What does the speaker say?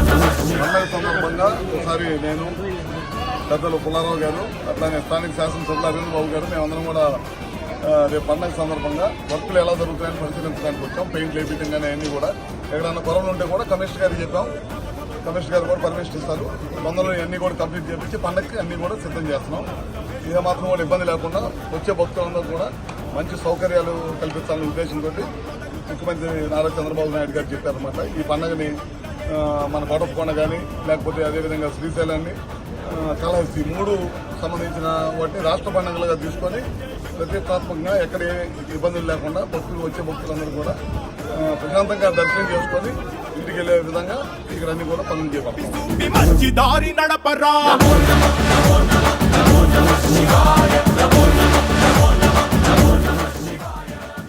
పండగ సందర్భంగా ఒకసారి నేను పెద్దలు పుల్లారావు గారు అట్లానే స్థానిక శాసనసభ్యులు అరవింద్ బాబు గారు మేమందరం కూడా రేపు పండగ సందర్భంగా వర్కులు ఎలా జరుగుతాయని పరిశీలించడానికి వచ్చాం పెయింట్ లేపించడం కానీ అన్నీ కూడా. ఎక్కడన్నా కొరలు ఉంటే కూడా కమిషనర్ గారికి చెప్పాం. కమిషనర్ గారు కూడా పర్మిషన్ ఇస్తారు. తొందరలో అన్ని కూడా కంప్లీట్ చేపించి పండగకి అన్ని కూడా సిద్ధం చేస్తున్నాం. ఏ మాత్రం కూడా ఇబ్బంది లేకుండా వచ్చే భక్తులందరూ కూడా మంచి సౌకర్యాలు కల్పించాలనే ఉద్దేశంతో ముఖ్యమంత్రి నారా చంద్రబాబు నాయుడు గారు చెప్పారనమాట ఈ పండుగని మన కోటప్పకొండ కానీ లేకపోతే అదేవిధంగా శ్రీశైలాన్ని ఆ, మూడు సంబంధించిన వాటిని రాష్ట్ర పండుగలుగా తీసుకొని ప్రతిష్టాత్మకంగా ఎక్కడ ఇబ్బందులు లేకుండా భక్తులు వచ్చే భక్తులందరూ కూడా ప్రశాంతంగా దర్శనం చేసుకొని ఇంటికి వెళ్ళే విధంగా ఇక్కడ అన్ని కూడా పనులు చేపడతాం. మంచి దారి